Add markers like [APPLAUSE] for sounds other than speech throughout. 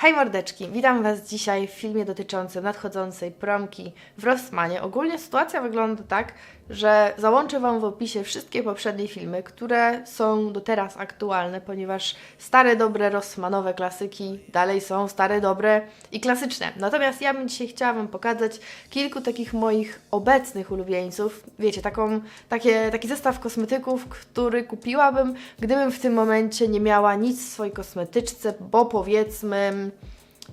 Hej mordeczki, witam Was dzisiaj w filmie dotyczącym nadchodzącej promki w Rossmanie. Ogólnie sytuacja wygląda tak, że załączę Wam w opisie wszystkie poprzednie filmy, które są do teraz aktualne, ponieważ stare, dobre Rossmanowe klasyki dalej są stare, dobre i klasyczne. Natomiast ja bym dzisiaj chciała Wam pokazać kilku takich moich obecnych ulubieńców. Wiecie, taką, takie, taki zestaw kosmetyków, który kupiłabym, gdybym w tym momencie nie miała nic w swojej kosmetyczce, bo powiedzmy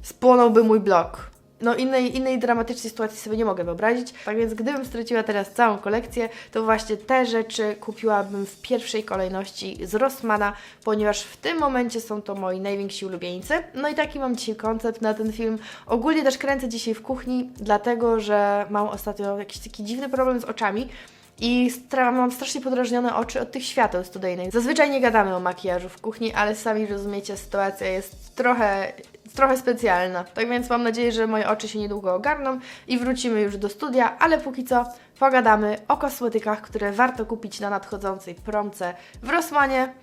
spłonąłby mój blog. No innej, innej dramatycznej sytuacji sobie nie mogę wyobrazić. Tak więc gdybym straciła teraz całą kolekcję, to właśnie te rzeczy kupiłabym w pierwszej kolejności z Rossmana, ponieważ w tym momencie są to moi najwięksi ulubieńcy. No i taki mam dzisiaj koncept na ten film. Ogólnie też kręcę dzisiaj w kuchni, dlatego że mam ostatnio jakiś taki dziwny problem z oczami. I mam strasznie podrażnione oczy od tych świateł studyjnych. Zazwyczaj nie gadamy o makijażu w kuchni, ale sami rozumiecie, sytuacja jest trochę, trochę specjalna. Tak więc mam nadzieję, że moje oczy się niedługo ogarną i wrócimy już do studia, ale póki co pogadamy o kosmetykach, które warto kupić na nadchodzącej promce w Rossmanie.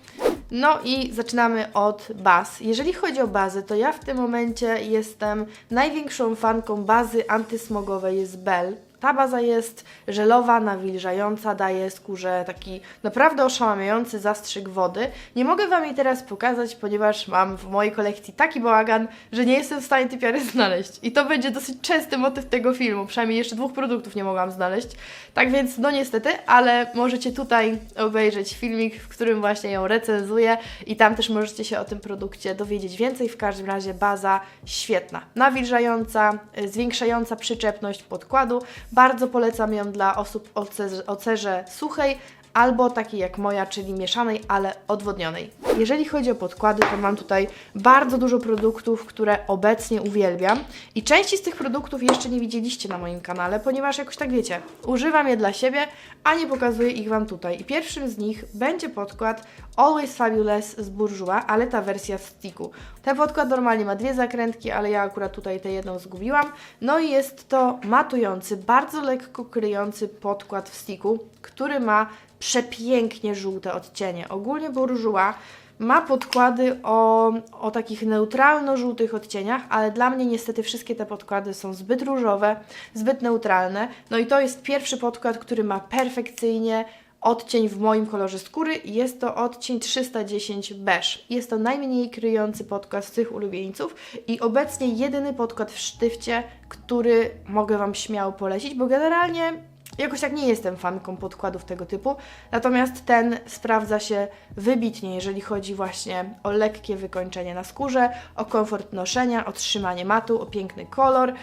No i zaczynamy od baz. Jeżeli chodzi o bazy, to ja w tym momencie jestem największą fanką bazy antysmogowej z Bell. Ta baza jest żelowa, nawilżająca, daje skórze taki naprawdę oszałamiający zastrzyk wody. Nie mogę Wam jej teraz pokazać, ponieważ mam w mojej kolekcji taki bałagan, że nie jestem w stanie tej piary [LAUGHS] znaleźć. I to będzie dosyć częsty motyw tego filmu, przynajmniej jeszcze dwóch produktów nie mogłam znaleźć. Tak więc, no niestety, ale możecie tutaj obejrzeć filmik, w którym właśnie ją recenzuję i tam też możecie się o tym produkcie dowiedzieć więcej. W każdym razie baza świetna, nawilżająca, zwiększająca przyczepność podkładu. Bardzo polecam ją dla osób o cerze, o cerze suchej albo takiej jak moja, czyli mieszanej, ale odwodnionej. Jeżeli chodzi o podkłady, to mam tutaj bardzo dużo produktów, które obecnie uwielbiam i części z tych produktów jeszcze nie widzieliście na moim kanale, ponieważ jakoś tak wiecie, używam je dla siebie, a nie pokazuję ich Wam tutaj. I pierwszym z nich będzie podkład Always Fabulous z Bourjois, ale ta wersja w sticku. Ten podkład normalnie ma dwie zakrętki, ale ja akurat tutaj tę jedną zgubiłam. No i jest to matujący, bardzo lekko kryjący podkład w sticku, który ma przepięknie żółte odcienie. Ogólnie Bourjois ma podkłady o, o takich neutralno-żółtych odcieniach, ale dla mnie niestety wszystkie te podkłady są zbyt różowe, zbyt neutralne. No i to jest pierwszy podkład, który ma perfekcyjnie odcień w moim kolorze skóry. Jest to odcień 310 beige. Jest to najmniej kryjący podkład z tych ulubieńców i obecnie jedyny podkład w sztywcie, który mogę Wam śmiało polecić, bo generalnie Jakoś tak nie jestem fanką podkładów tego typu, natomiast ten sprawdza się wybitnie, jeżeli chodzi właśnie o lekkie wykończenie na skórze, o komfort noszenia, o trzymanie matu, o piękny kolor.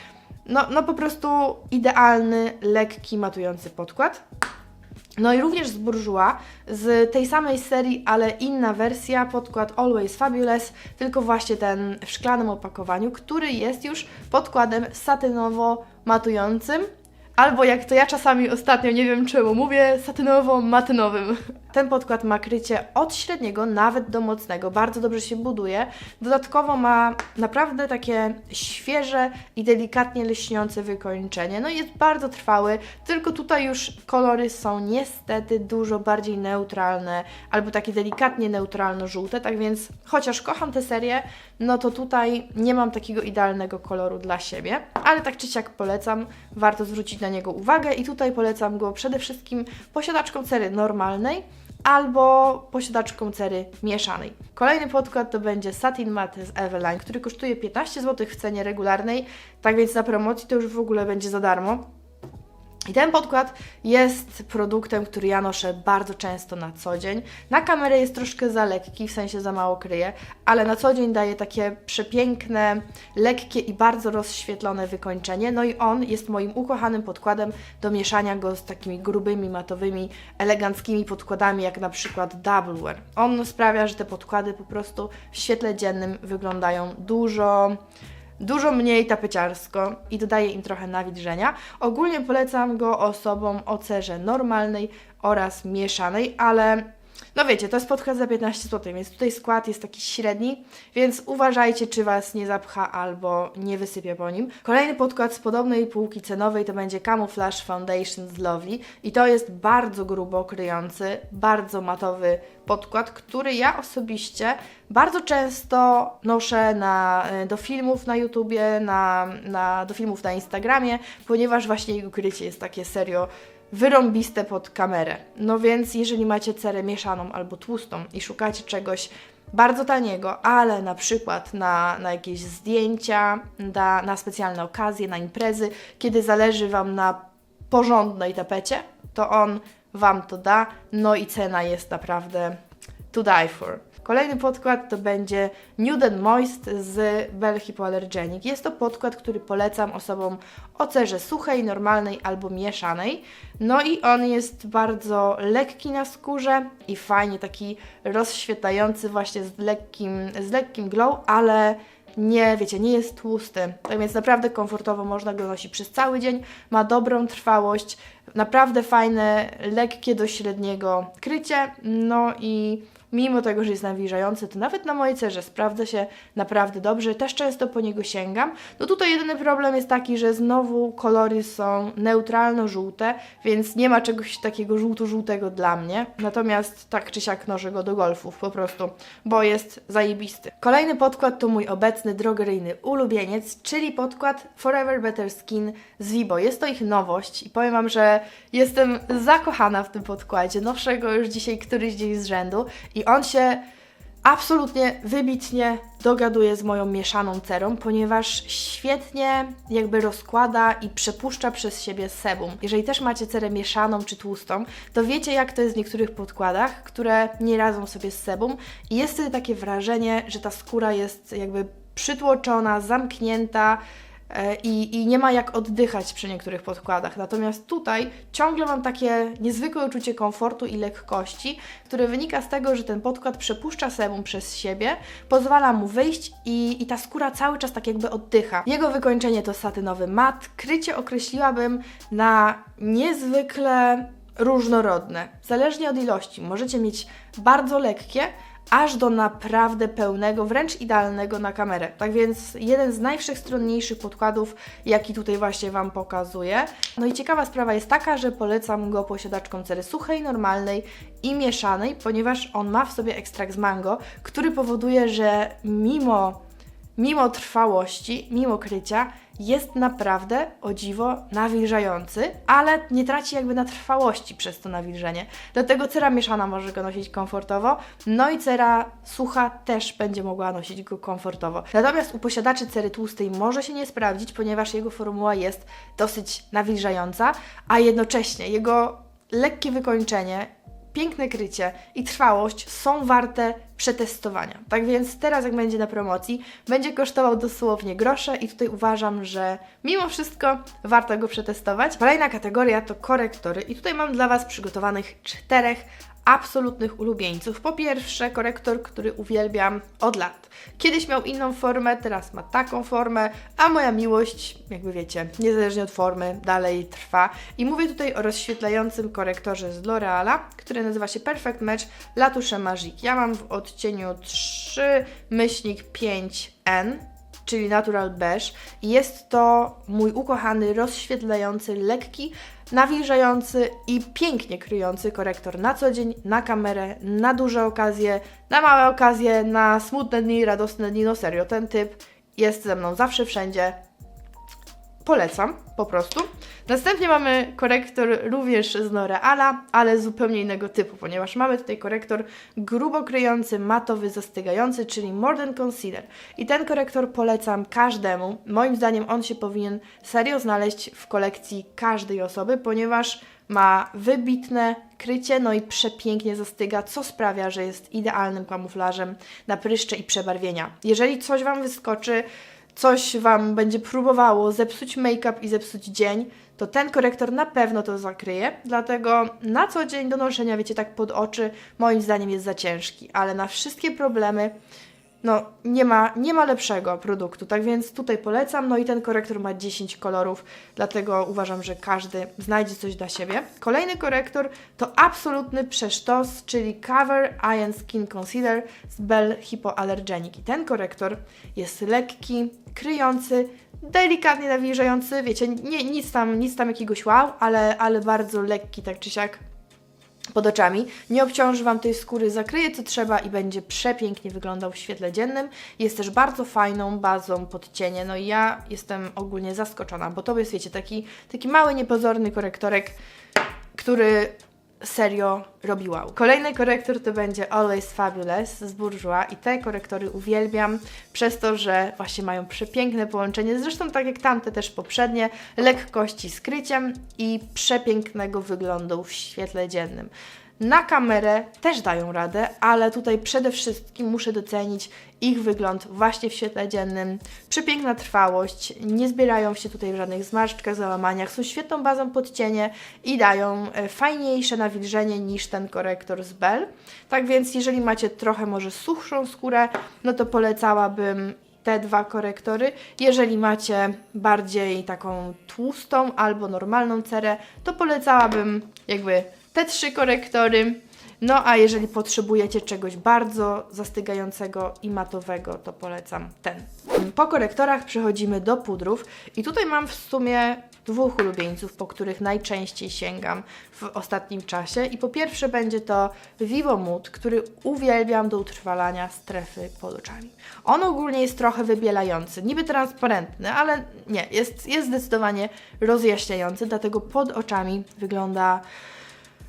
No, no po prostu idealny, lekki, matujący podkład. No i również z Bourjois, z tej samej serii, ale inna wersja, podkład Always Fabulous, tylko właśnie ten w szklanym opakowaniu, który jest już podkładem satynowo-matującym, Albo jak to ja czasami ostatnio, nie wiem czemu, mówię satynowo-matynowym. Ten podkład ma krycie od średniego nawet do mocnego, bardzo dobrze się buduje. Dodatkowo ma naprawdę takie świeże i delikatnie lśniące wykończenie. No i jest bardzo trwały, tylko tutaj już kolory są niestety dużo bardziej neutralne, albo takie delikatnie neutralno-żółte, tak więc chociaż kocham tę serię, no to tutaj nie mam takiego idealnego koloru dla siebie, ale tak czy siak polecam, warto zwrócić na niego uwagę i tutaj polecam go przede wszystkim posiadaczką cery normalnej, albo posiadaczką cery mieszanej. Kolejny podkład to będzie Satin Matte z Eveline, który kosztuje 15 zł w cenie regularnej, tak więc na promocji to już w ogóle będzie za darmo. I ten podkład jest produktem, który ja noszę bardzo często na co dzień. Na kamerę jest troszkę za lekki, w sensie za mało kryje, ale na co dzień daje takie przepiękne, lekkie i bardzo rozświetlone wykończenie. No i on jest moim ukochanym podkładem do mieszania go z takimi grubymi, matowymi, eleganckimi podkładami, jak na przykład Double Wear. On sprawia, że te podkłady po prostu w świetle dziennym wyglądają dużo dużo mniej tapeciarsko i dodaje im trochę nawilżenia. Ogólnie polecam go osobom o cerze normalnej oraz mieszanej, ale no wiecie, to jest podkład za 15 zł, więc tutaj skład jest taki średni, więc uważajcie, czy Was nie zapcha albo nie wysypie po nim. Kolejny podkład z podobnej półki cenowej to będzie Camouflage Foundation z Lovely i to jest bardzo grubo kryjący, bardzo matowy podkład, który ja osobiście bardzo często noszę na, e, do filmów na YouTubie, na, na, do filmów na Instagramie, ponieważ właśnie jego krycie jest takie serio wyrąbiste pod kamerę. No więc jeżeli macie cerę mieszaną albo tłustą i szukacie czegoś bardzo taniego, ale na przykład na, na jakieś zdjęcia, na, na specjalne okazje, na imprezy, kiedy zależy Wam na porządnej tapecie, to on Wam to da, no i cena jest naprawdę to die for. Kolejny podkład to będzie Nude Moist z Bell Hypoallergenic. Jest to podkład, który polecam osobom o cerze suchej, normalnej albo mieszanej. No i on jest bardzo lekki na skórze i fajnie taki rozświetlający właśnie z lekkim, z lekkim glow, ale nie, wiecie, nie jest tłusty. Tak więc naprawdę komfortowo można go nosić przez cały dzień. Ma dobrą trwałość, naprawdę fajne, lekkie do średniego krycie. No i mimo tego, że jest nawilżający, to nawet na mojej cerze sprawdza się naprawdę dobrze. Też często po niego sięgam. No tutaj jedyny problem jest taki, że znowu kolory są neutralno-żółte, więc nie ma czegoś takiego żółto-żółtego dla mnie. Natomiast tak czy siak noszę go do golfów po prostu, bo jest zajebisty. Kolejny podkład to mój obecny drogeryjny ulubieniec, czyli podkład Forever Better Skin z Vibo. Jest to ich nowość i powiem Wam, że jestem zakochana w tym podkładzie. Noszę go już dzisiaj któryś dzień z rzędu i on się absolutnie wybitnie dogaduje z moją mieszaną cerą, ponieważ świetnie jakby rozkłada i przepuszcza przez siebie sebum. Jeżeli też macie cerę mieszaną czy tłustą, to wiecie jak to jest w niektórych podkładach, które nie radzą sobie z sebum i jest wtedy takie wrażenie, że ta skóra jest jakby przytłoczona, zamknięta, i, i nie ma jak oddychać przy niektórych podkładach. Natomiast tutaj ciągle mam takie niezwykłe uczucie komfortu i lekkości, które wynika z tego, że ten podkład przepuszcza sebum przez siebie, pozwala mu wyjść i, i ta skóra cały czas tak jakby oddycha. Jego wykończenie to satynowy mat. Krycie określiłabym na niezwykle różnorodne. Zależnie od ilości. Możecie mieć bardzo lekkie, aż do naprawdę pełnego, wręcz idealnego na kamerę. Tak więc jeden z najwszechstronniejszych podkładów, jaki tutaj właśnie Wam pokazuję. No i ciekawa sprawa jest taka, że polecam go posiadaczkom cery suchej, normalnej i mieszanej, ponieważ on ma w sobie ekstrakt z mango, który powoduje, że mimo mimo trwałości, mimo krycia, jest naprawdę o dziwo nawilżający, ale nie traci jakby na trwałości przez to nawilżenie. Dlatego cera mieszana może go nosić komfortowo, no i cera sucha też będzie mogła nosić go komfortowo. Natomiast u posiadaczy cery tłustej może się nie sprawdzić, ponieważ jego formuła jest dosyć nawilżająca, a jednocześnie jego lekkie wykończenie piękne krycie i trwałość są warte przetestowania. Tak więc teraz, jak będzie na promocji, będzie kosztował dosłownie grosze i tutaj uważam, że mimo wszystko warto go przetestować. Kolejna kategoria to korektory i tutaj mam dla Was przygotowanych czterech absolutnych ulubieńców. Po pierwsze, korektor, który uwielbiam od lat. Kiedyś miał inną formę, teraz ma taką formę, a moja miłość, jakby wiecie, niezależnie od formy, dalej trwa. I mówię tutaj o rozświetlającym korektorze z L'Oreala, który nazywa się Perfect Match Latouche Magique. Ja mam w odcieniu 3 myślnik 5N, czyli Natural Beige. Jest to mój ukochany, rozświetlający, lekki, nawilżający i pięknie kryjący korektor na co dzień, na kamerę, na duże okazje, na małe okazje, na smutne dni, radosne dni. No serio, ten typ jest ze mną zawsze, wszędzie. Polecam, po prostu. Następnie mamy korektor również z L'Oreala, ale zupełnie innego typu, ponieważ mamy tutaj korektor grubo kryjący, matowy, zastygający, czyli Modern Concealer. I ten korektor polecam każdemu. Moim zdaniem on się powinien serio znaleźć w kolekcji każdej osoby, ponieważ ma wybitne krycie, no i przepięknie zastyga, co sprawia, że jest idealnym kamuflażem na pryszcze i przebarwienia. Jeżeli coś Wam wyskoczy, coś Wam będzie próbowało zepsuć make-up i zepsuć dzień, to ten korektor na pewno to zakryje. Dlatego na co dzień do noszenia, wiecie, tak pod oczy, moim zdaniem jest za ciężki, ale na wszystkie problemy no nie ma, nie ma lepszego produktu, tak więc tutaj polecam. No i ten korektor ma 10 kolorów, dlatego uważam, że każdy znajdzie coś dla siebie. Kolejny korektor to absolutny przesztos, czyli Cover Iron Skin Concealer z Bell Hypoallergenic. I ten korektor jest lekki, kryjący, delikatnie nawilżający, wiecie, nie, nic, tam, nic tam jakiegoś wow, ale, ale bardzo lekki tak czy siak pod oczami. Nie obciąży Wam tej skóry, zakryje co trzeba i będzie przepięknie wyglądał w świetle dziennym. Jest też bardzo fajną bazą pod cienie. No i ja jestem ogólnie zaskoczona, bo to jest, wiecie, taki, taki mały, niepozorny korektorek, który serio robi wow. Kolejny korektor to będzie Always Fabulous z Bourjois i te korektory uwielbiam przez to, że właśnie mają przepiękne połączenie, zresztą tak jak tamte też poprzednie, lekkości z kryciem i przepięknego wyglądu w świetle dziennym. Na kamerę też dają radę, ale tutaj przede wszystkim muszę docenić ich wygląd właśnie w świetle dziennym. Przepiękna trwałość, nie zbierają się tutaj w żadnych zmarszczkach, załamaniach, są świetną bazą pod cienie i dają e, fajniejsze nawilżenie niż ten korektor z Bell. Tak więc jeżeli macie trochę może suchszą skórę, no to polecałabym te dwa korektory. Jeżeli macie bardziej taką tłustą albo normalną cerę, to polecałabym jakby te trzy korektory. No a jeżeli potrzebujecie czegoś bardzo zastygającego i matowego, to polecam ten. Po korektorach przechodzimy do pudrów i tutaj mam w sumie dwóch ulubieńców, po których najczęściej sięgam w ostatnim czasie. I po pierwsze będzie to Vivo Mood, który uwielbiam do utrwalania strefy pod oczami. On ogólnie jest trochę wybielający, niby transparentny, ale nie, jest, jest zdecydowanie rozjaśniający, dlatego pod oczami wygląda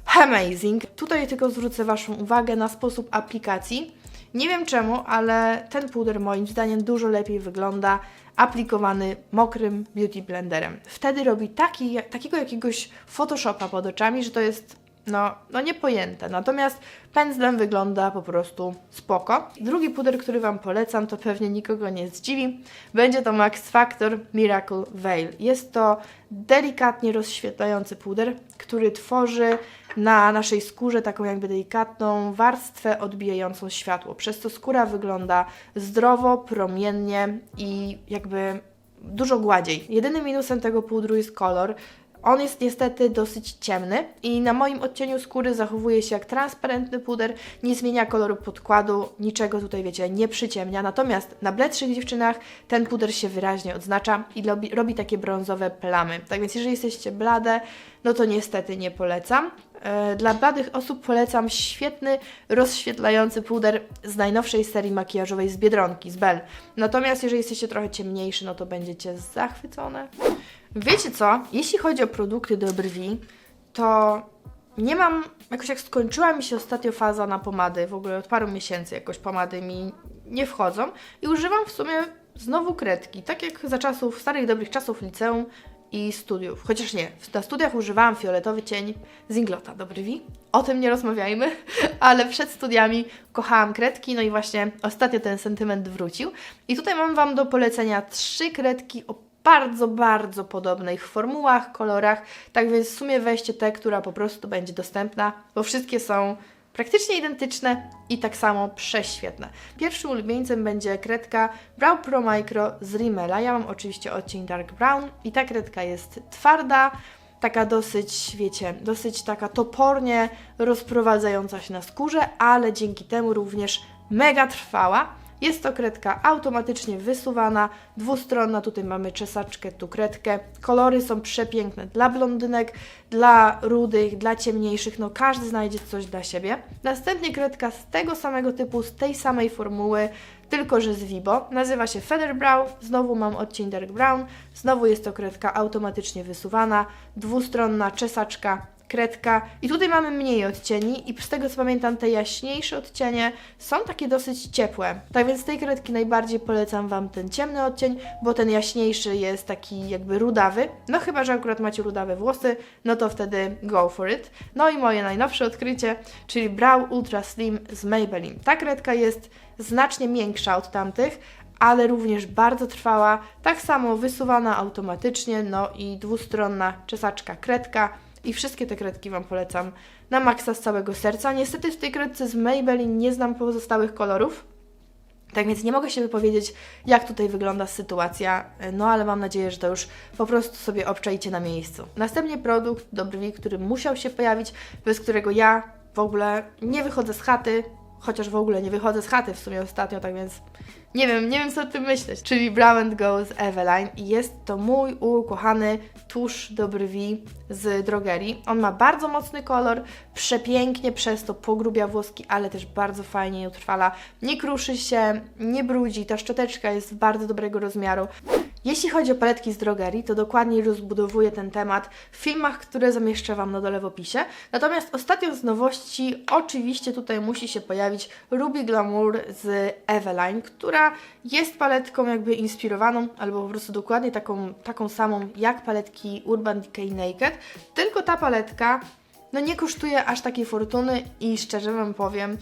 amazing. Tutaj tylko zwrócę Waszą uwagę na sposób aplikacji. Nie wiem czemu, ale ten puder moim zdaniem dużo lepiej wygląda aplikowany mokrym beauty blenderem. Wtedy robi taki, takiego jakiegoś photoshopa pod oczami, że to jest no, no niepojęte. Natomiast pędzlem wygląda po prostu spoko. Drugi puder, który Wam polecam, to pewnie nikogo nie zdziwi. Będzie to Max Factor Miracle Veil. Jest to delikatnie rozświetlający puder, który tworzy na naszej skórze taką jakby delikatną warstwę odbijającą światło. Przez to skóra wygląda zdrowo, promiennie i jakby dużo gładziej. Jedynym minusem tego pudru jest kolor. On jest niestety dosyć ciemny i na moim odcieniu skóry zachowuje się jak transparentny puder, nie zmienia koloru podkładu, niczego tutaj wiecie, nie przyciemnia. Natomiast na bledszych dziewczynach ten puder się wyraźnie odznacza i robi, robi takie brązowe plamy. Tak więc jeżeli jesteście blade, no to niestety nie polecam. E, Dla bladych osób polecam świetny, rozświetlający puder z najnowszej serii makijażowej z Biedronki, z Bell. Natomiast jeżeli jesteście trochę ciemniejszy, no to będziecie zachwycone. Wiecie co? Jeśli chodzi o produkty do brwi, to nie mam, jakoś jak skończyła mi się ostatnio faza na pomady, w ogóle od paru miesięcy jakoś pomady mi nie wchodzą i używam w sumie znowu kredki, tak jak za czasów, starych dobrych czasów liceum i studiów. Chociaż nie, na studiach używałam fioletowy cień z Inglota do brwi. O tym nie rozmawiajmy, [LAUGHS] ale przed studiami kochałam kredki, no i właśnie ostatnio ten sentyment wrócił. I tutaj mam Wam do polecenia trzy kredki o bardzo, bardzo podobnych formułach, kolorach, tak więc w sumie weźcie tę, która po prostu będzie dostępna, bo wszystkie są praktycznie identyczne i tak samo prześwietne. Pierwszym ulubieńcem będzie kredka Brow Pro Micro z Rimmela. Ja mam oczywiście odcień Dark Brown i ta kredka jest twarda, taka dosyć, wiecie, dosyć taka topornie rozprowadzająca się na skórze, ale dzięki temu również mega trwała. Jest to kredka automatycznie wysuwana, dwustronna, tutaj mamy czesaczkę, tu kredkę. Kolory są przepiękne dla blondynek, dla rudych, dla ciemniejszych, no każdy znajdzie coś dla siebie. Następnie kredka z tego samego typu, z tej samej formuły, tylko że z Vibo. Nazywa się Feather Brow, znowu mam odcień Dark Brown, znowu jest to kredka automatycznie wysuwana, dwustronna czesaczka, kredka i tutaj mamy mniej odcieni i z tego co pamiętam te jaśniejsze odcienie są takie dosyć ciepłe. Tak więc z tej kredki najbardziej polecam Wam ten ciemny odcień, bo ten jaśniejszy jest taki jakby rudawy. No chyba, że akurat macie rudawe włosy, no to wtedy go for it. No i moje najnowsze odkrycie, czyli Brow Ultra Slim z Maybelline. Ta kredka jest znacznie większa od tamtych, ale również bardzo trwała, tak samo wysuwana automatycznie, no i dwustronna czesaczka kredka i wszystkie te kredki Wam polecam na maksa z całego serca. Niestety w tej kredce z Maybelline nie znam pozostałych kolorów, Tak więc nie mogę się wypowiedzieć, jak tutaj wygląda sytuacja, no ale mam nadzieję, że to już po prostu sobie obczajcie na miejscu. Następnie produkt do brwi, który musiał się pojawić, bez którego ja w ogóle nie wychodzę z chaty, chociaż w ogóle nie wychodzę z chaty w sumie ostatnio, tak więc nie wiem, nie wiem co o tym myśleć. Czyli Brow and Go z Eveline i jest to mój ukochany tusz do brwi z drogerii. On ma bardzo mocny kolor, przepięknie przez to pogrubia włoski, ale też bardzo fajnie je utrwala. Nie kruszy się, nie brudzi, ta szczoteczka jest bardzo dobrego rozmiaru. Jeśli chodzi o paletki z drogerii, to dokładniej rozbudowuję ten temat w filmach, które zamieszczę Wam na dole w opisie. Natomiast ostatnią z nowości oczywiście tutaj musi się pojawić Ruby Glamour z Eveline, która jest paletką jakby inspirowaną, albo po prostu dokładnie taką, taką samą jak paletki Urban Decay Naked, tylko ta paletka no nie kosztuje aż takiej fortuny i szczerze Wam powiem,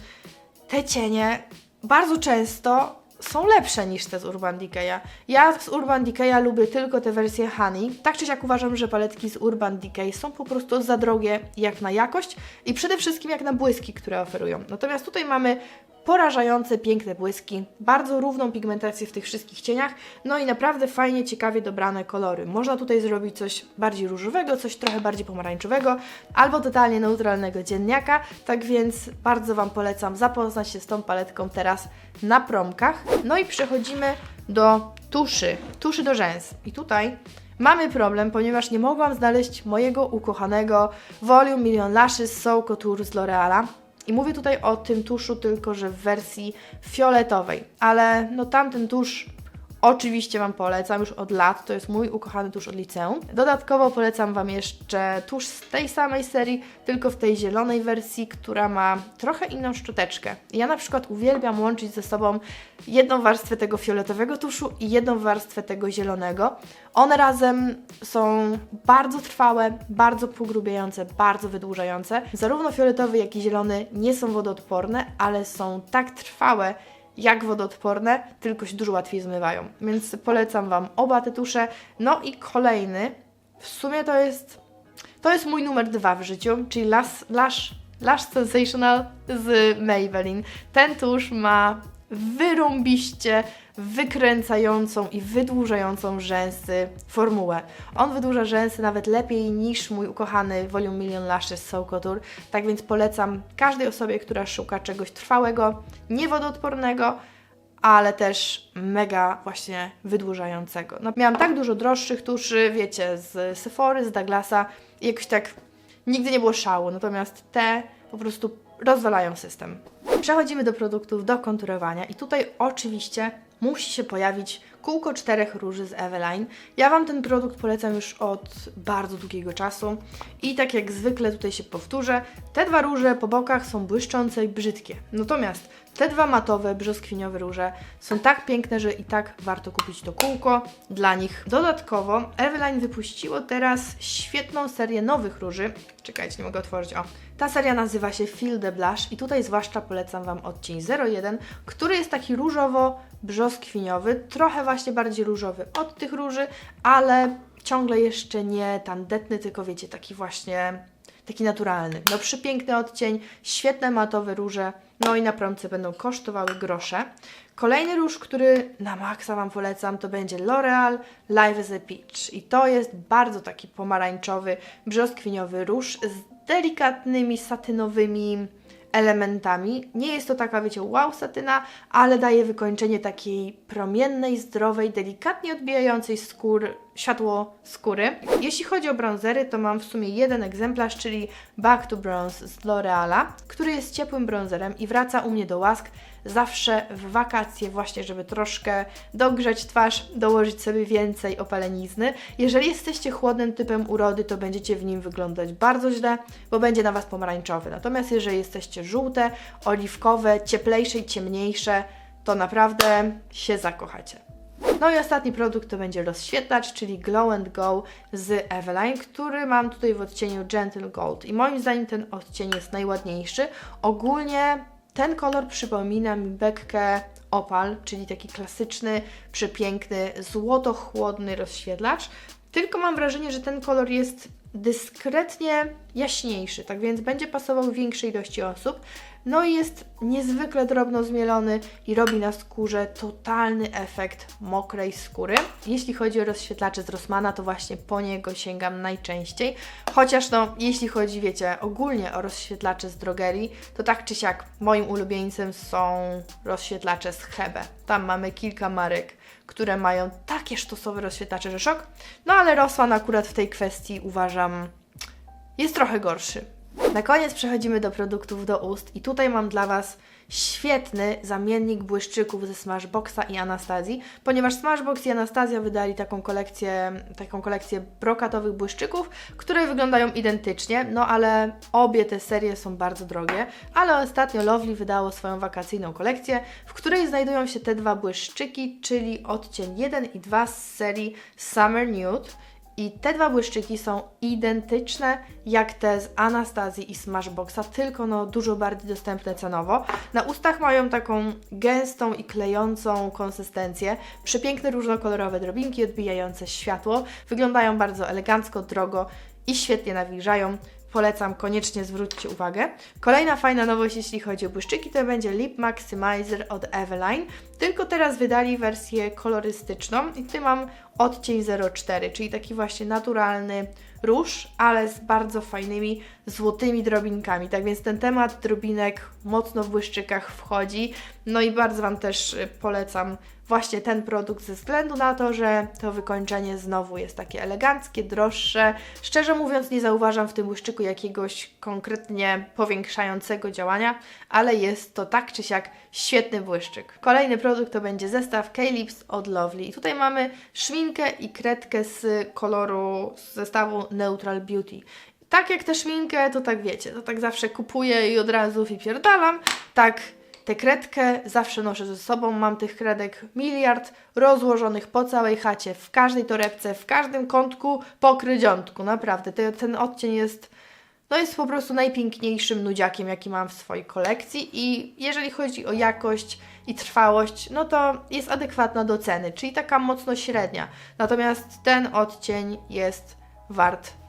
te cienie bardzo często są lepsze niż te z Urban Decaya. Ja z Urban Decaya lubię tylko te wersje Honey. Tak czy siak uważam, że paletki z Urban Decay są po prostu za drogie jak na jakość i przede wszystkim jak na błyski, które oferują. Natomiast tutaj mamy porażające, piękne błyski, bardzo równą pigmentację w tych wszystkich cieniach, no i naprawdę fajnie, ciekawie dobrane kolory. Można tutaj zrobić coś bardziej różowego, coś trochę bardziej pomarańczowego, albo totalnie neutralnego dzienniaka, tak więc bardzo Wam polecam zapoznać się z tą paletką teraz na promkach. No i przechodzimy do tuszy, tuszy do rzęs. I tutaj Mamy problem, ponieważ nie mogłam znaleźć mojego ukochanego Volume Million Lashes Soul Couture z L'Oreala. I mówię tutaj o tym tuszu tylko, że w wersji fioletowej, ale no tamten tusz Oczywiście Wam polecam już od lat, to jest mój ukochany tusz od liceum. Dodatkowo polecam Wam jeszcze tusz z tej samej serii, tylko w tej zielonej wersji, która ma trochę inną szczoteczkę. Ja na przykład uwielbiam łączyć ze sobą jedną warstwę tego fioletowego tuszu i jedną warstwę tego zielonego. One razem są bardzo trwałe, bardzo pogrubiające, bardzo wydłużające. Zarówno fioletowy, jak i zielony nie są wodoodporne, ale są tak trwałe, jak wodoodporne, tylko się dużo łatwiej zmywają. Więc polecam Wam oba te tusze. No i kolejny, w sumie to jest, to jest mój numer dwa w życiu, czyli Lash, Lash, Lash Sensational z Maybelline. Ten tusz ma wyrąbiście wykręcającą i wydłużającą rzęsy formułę. On wydłuża rzęsy nawet lepiej niż mój ukochany Volume Million Lashes Soul Couture, tak więc polecam każdej osobie, która szuka czegoś trwałego, niewodoodpornego, ale też mega właśnie wydłużającego. No, miałam tak dużo droższych tuszy, wiecie, z Sephory, z Douglasa i jakoś tak nigdy nie było szału, natomiast te po prostu rozwalają system. Przechodzimy do produktów do konturowania i tutaj oczywiście musi się pojawić kółko czterech róży z Eveline. Ja Wam ten produkt polecam już od bardzo długiego czasu i tak jak zwykle tutaj się powtórzę, te dwa róże po bokach są błyszczące i brzydkie. Natomiast te dwa matowe, brzoskwiniowe róże są tak piękne, że i tak warto kupić to kółko dla nich. Dodatkowo Eveline wypuściło teraz świetną serię nowych róży. Czekajcie, nie mogę otworzyć. O, ta seria nazywa się Feel the Blush i tutaj zwłaszcza polecam Wam odcień 01, który jest taki różowo-brzoskwiniowy, trochę właśnie bardziej różowy od tych róży, ale ciągle jeszcze nie tandetny, tylko wiecie, taki właśnie taki naturalny. No przepiękny odcień, świetne matowe róże, no i na promce będą kosztowały grosze. Kolejny róż, który na maksa Wam polecam, to będzie L'Oreal Live as a Peach. I to jest bardzo taki pomarańczowy, brzoskwiniowy róż z delikatnymi, satynowymi elementami. Nie jest to taka, wiecie, wow satyna, ale daje wykończenie takiej promiennej, zdrowej, delikatnie odbijającej skór, światło skóry. Jeśli chodzi o bronzery, to mam w sumie jeden egzemplarz, czyli Back to Bronze z L'Oreala, który jest ciepłym bronzerem i wraca u mnie do łask zawsze w wakacje właśnie, żeby troszkę dogrzać twarz, dołożyć sobie więcej opalenizny. Jeżeli jesteście chłodnym typem urody, to będziecie w nim wyglądać bardzo źle, bo będzie na Was pomarańczowy. Natomiast jeżeli jesteście żółte, oliwkowe, cieplejsze i ciemniejsze, to naprawdę się zakochacie. No i ostatni produkt to będzie rozświetlacz, czyli Glow and Go z Eveline, który mam tutaj w odcieniu Gentle Gold. I moim zdaniem ten odcień jest najładniejszy. Ogólnie ten kolor przypomina mi bekkę Opal, czyli taki klasyczny, przepiękny, złoto-chłodny rozświetlacz. Tylko mam wrażenie, że ten kolor jest dyskretnie jaśniejszy, tak więc będzie pasował większej ilości osób. No i jest niezwykle drobno zmielony i robi na skórze totalny efekt mokrej skóry. Jeśli chodzi o rozświetlacze z Rossmana, to właśnie po niego sięgam najczęściej. Chociaż no, jeśli chodzi, wiecie, ogólnie o rozświetlacze z drogerii, to tak czy siak moim ulubieńcem są rozświetlacze z Hebe. Tam mamy kilka marek, które mają takie sztosowe rozświetlacze, że szok. No ale Rossmann akurat w tej kwestii uważam jest trochę gorszy. Na koniec przechodzimy do produktów do ust i tutaj mam dla Was świetny zamiennik błyszczyków ze Smashboxa i Anastazji, ponieważ Smashbox i Anastazja wydali taką kolekcję, taką kolekcję brokatowych błyszczyków, które wyglądają identycznie, no ale obie te serie są bardzo drogie, ale ostatnio Lovely wydało swoją wakacyjną kolekcję, w której znajdują się te dwa błyszczyki, czyli odcień 1 i 2 z serii Summer Nude. I te dwa błyszczyki są identyczne jak te z Anastazji i Smashboxa, tylko no dużo bardziej dostępne cenowo. Na ustach mają taką gęstą i klejącą konsystencję, przepiękne różnokolorowe drobinki odbijające światło, wyglądają bardzo elegancko, drogo i świetnie nawilżają. Polecam, koniecznie zwróćcie uwagę. Kolejna fajna nowość, jeśli chodzi o błyszczyki, to będzie Lip Maximizer od Eveline. Tylko teraz wydali wersję kolorystyczną i tutaj mam odcień 04, czyli taki właśnie naturalny róż, ale z bardzo fajnymi złotymi drobinkami. Tak więc ten temat drobinek mocno w błyszczykach wchodzi. No i bardzo Wam też y, polecam właśnie ten produkt ze względu na to, że to wykończenie znowu jest takie eleganckie, droższe. Szczerze mówiąc, nie zauważam w tym błyszczyku jakiegoś konkretnie powiększającego działania, ale jest to tak czy siak świetny błyszczyk. Kolejny produkt to będzie zestaw K-Lips od Lovely. I tutaj mamy szminkę i kredkę z koloru z zestawu Neutral Beauty. Tak jak tę szminkę, to tak wiecie, to tak zawsze kupuję i od razu wypierdalam. Tak Tę kredkę zawsze noszę ze sobą, mam tych kredek miliard rozłożonych po całej chacie, w każdej torebce, w każdym kątku, pokrydziątku, naprawdę. Ten, ten odcień jest, no jest po prostu najpiękniejszym nudziakiem, jaki mam w swojej kolekcji i jeżeli chodzi o jakość i trwałość, no to jest adekwatna do ceny, czyli taka mocno średnia. Natomiast ten odcień jest wart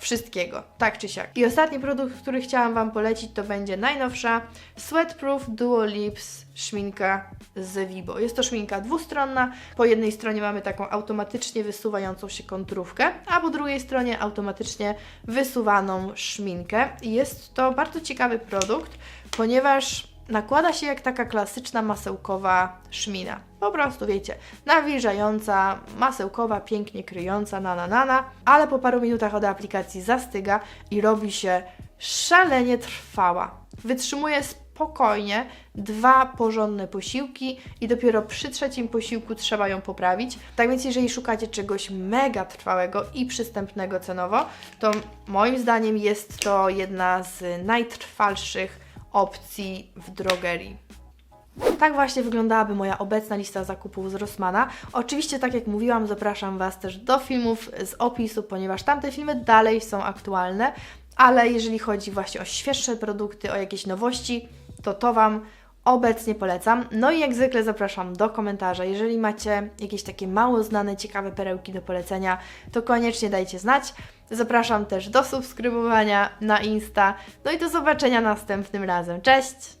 wszystkiego, tak czy siak. I ostatni produkt, który chciałam Wam polecić, to będzie najnowsza Sweatproof Duo Lips szminka z Vibo. Jest to szminka dwustronna. Po jednej stronie mamy taką automatycznie wysuwającą się kontrówkę, a po drugiej stronie automatycznie wysuwaną szminkę. I jest to bardzo ciekawy produkt, ponieważ nakłada się jak taka klasyczna masełkowa szmina. Po prostu wiecie, nawilżająca, masełkowa, pięknie kryjąca, na na na na, ale po paru minutach od aplikacji zastyga i robi się szalenie trwała. Wytrzymuje spokojnie dwa porządne posiłki i dopiero przy trzecim posiłku trzeba ją poprawić. Tak więc jeżeli szukacie czegoś mega trwałego i przystępnego cenowo, to moim zdaniem jest to jedna z najtrwalszych opcji w drogerii. Tak właśnie wyglądałaby moja obecna lista zakupów z Rossmana. Oczywiście, tak jak mówiłam, zapraszam Was też do filmów z opisu, ponieważ tamte filmy dalej są aktualne, ale jeżeli chodzi właśnie o świeższe produkty, o jakieś nowości, to to Wam obecnie polecam. No i jak zwykle zapraszam do komentarza. Jeżeli macie jakieś takie mało znane, ciekawe perełki do polecenia, to koniecznie dajcie znać. Zapraszam też do subskrybowania na Insta. No i do zobaczenia następnym razem. Cześć!